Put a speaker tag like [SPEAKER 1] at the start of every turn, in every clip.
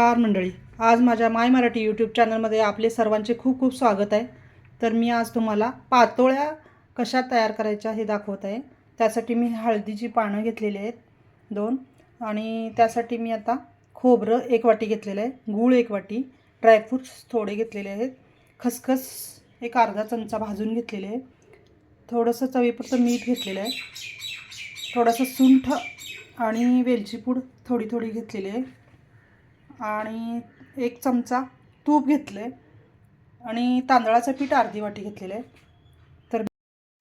[SPEAKER 1] नमस्कार मंडळी. आज माझ्या माय मराठी यूट्यूब चॅनलमध्ये आपले सर्वांचे खूप खूप स्वागत आहे. तर मी आज तुम्हाला पातोळ्या कशा तयार करायच्या हे दाखवत आहे. त्यासाठी मी हळदीची पानं घेतलेली आहेत दोन. आणि त्यासाठी मी आता खोबरं एक वाटी घेतलेलं आहे गूळ एक वाटी ड्रायफ्रूट्स थोडे घेतलेले आहेत. खसखस एक अर्धा चमचा भाजून घेतलेले आहे. थोडंसं चवीपुरतं मीठ घेतलेलं आहे. थोडंसं सुंठ आणि वेलची पूड थोडी थोडी घेतलेली आहे. आणि एक चमचा तूप घेतलं आहे आणि तांदळाचं पीठ अर्धी वाटी घेतलेलं आहे. तर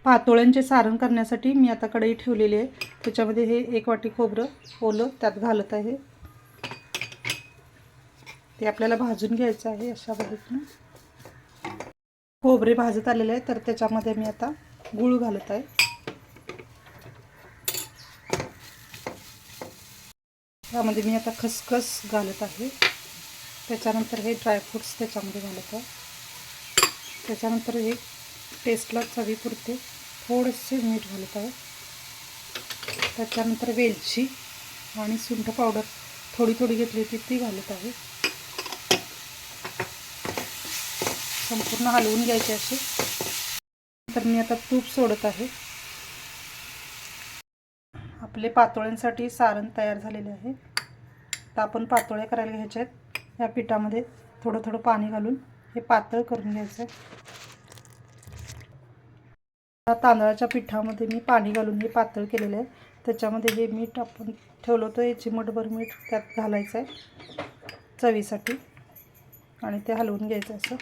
[SPEAKER 1] पातोळ्यांचे सारण करण्यासाठी मी आता कढई ठेवलेली आहे. त्याच्यामध्ये हे एक वाटी खोबरं ओलं त्यात घालत आहे. ते आपल्याला भाजून घ्यायचं आहे अशा पद्धतीनं. खोबरे भाजत आलेले आहे तर त्याच्यामध्ये मी आता गूळ घालत आहे. त्यामध्ये मी आता खसखस घालत आहे. त्याच्यानंतर हे ड्रायफ्रूट्स त्याच्यामध्ये घालत आहे. त्याच्यानंतर हे टेस्टला चवीपुरते थोडेसे मीठ घालत आहे. त्याच्यानंतर वेलची आणि सुंठ पावडर थोडी थोडी घेतली होती ती घालत आहे. संपूर्ण हलवून घ्यायचे असे. तर मी आता तूप सोडत आहे. आपले पातोळ्यांसाठी सारण तयार झालेले आहे. आता आपण पातोळ्या करायला घ्यायच्या आहेत. या पिठामध्ये थोडं थोडं पाणी घालून हे पातळ करून घ्यायचं आहे. तांदळाच्या पिठामध्ये मी पाणी घालून हे पातळ केलेलं आहे. त्याच्यामध्ये हे मीठ आपण ठेवलं होतं हे चिमटभर मीठ त्यात घालायचं आहे. चवीसाठी. आणि ते हलवून घ्यायचं असं.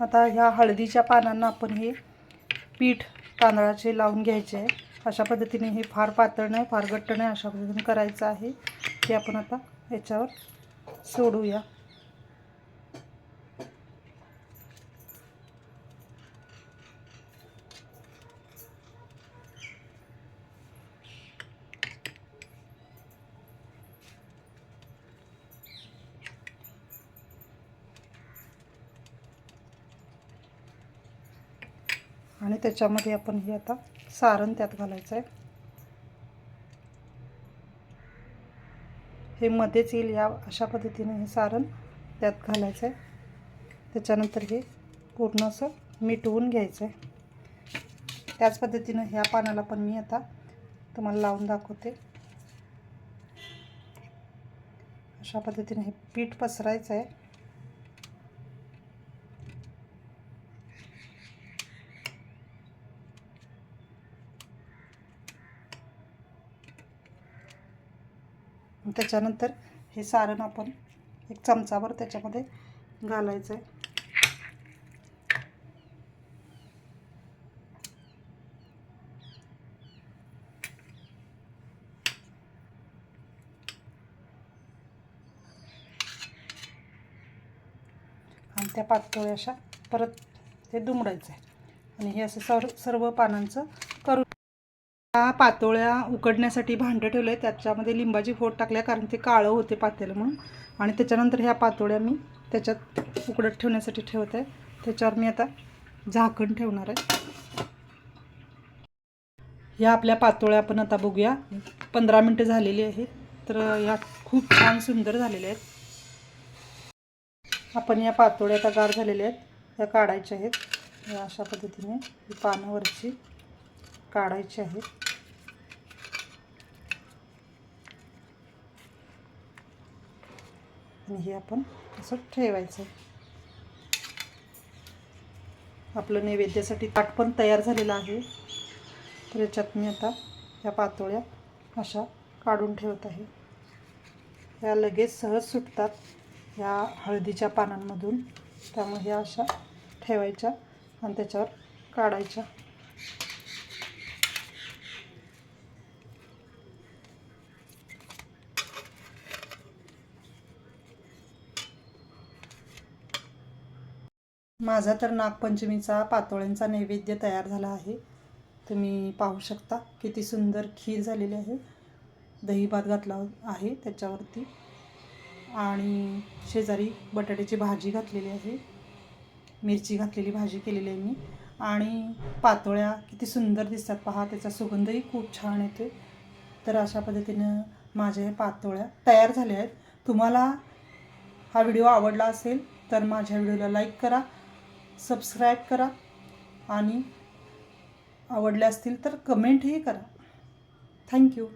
[SPEAKER 1] आता ह्या हळदीच्या पानांना आपण हे पीठ तांदळाचे लावून घ्यायचे आहे. अशा पद्धतीने हे फार पातळ नाही फार घट्ट नाही अशा पद्धतीने करायचं आहे. ते आपण आता याच्यावर सोडूया. आणि त्याच्यामध्ये आपण हे आता सारण त्यात घालायचं आहे हे मध्येच येईल या अशा पद्धतीने हे सारण त्यात घालायचं आहे त्याच्यानंतर हे पूर्ण असं मिटवून घ्यायचं आहे त्याच पद्धतीनं ह्या पानाला पण मी आता तुम्हाला लावून दाखवते. अशा पद्धतीने हे पीठ पसरायचं आहे त्याच्यानंतर हे सारण आपण एक चमचाभर त्याच्यामध्ये घालायचं आहे आणि त्या पातोळ्या अशा परत ते दुमडायचं आहे आणि हे असं सर्व सर्व पानांचं त्या ह्या पातोळ्या उकडण्यासाठी भांडं ठेवलं आहे त्याच्यामध्ये लिंबाची फोड टाकल्या कारण ते काळं होते पातेलं म्हणून. आणि त्याच्यानंतर ह्या पातोळ्या मी त्याच्यात उकडत ठेवण्यासाठी ठेवत. आहे त्याच्यावर मी आता झाकण ठेवणार आहे. ह्या आपल्या पातोळ्या आपण आता बघूया. पंधरा मिनटं झालेली आहेत. तर ह्या खूप छान सुंदर झालेल्या आहेत. आपण या पातोळ्या आता गार झालेल्या आहेत. त्या काढायच्या आहेत. या अशा पद्धतीने पानावरची काढायचे आहेत आणि हे आपण असं ठेवायचं. आपलं नैवेद्यासाठी ताट पण तयार झालेलं आहे. तर याच्यात मी आता ह्या पातोळ्या अशा काढून ठेवत आहे. ह्या लगेच सहज सुटतात ह्या हळदीच्या पानांमधून. त्यामुळे ह्या अशा ठेवायच्या आणि त्याच्यावर काढायच्या. माझा तर नागपंचमीचा पातोळ्यांचा नैवेद्य तयार झाला आहे. तुम्ही पाहू शकता किती सुंदर खीर झालेली आहे. दही भात घातला आहे त्याच्यावरती. आणि शेजारी बटाट्याची भाजी घातलेली आहे. मिरची घातलेली भाजी केलेली आहे मी. आणि पातोळ्या किती सुंदर दिसतात पहा त्याचा सुगंधही खूप छान येतो तर अशा पद्धतीनं माझ्या हे पातोळ्या तयार झाल्या आहेत. तुम्हाला हा व्हिडिओ आवडला असेल तर माझ्या व्हिडिओला लाईक करा. सबस्क्राईब करा आणि आवडले असतील तर कमेंटही करा. थँक्यू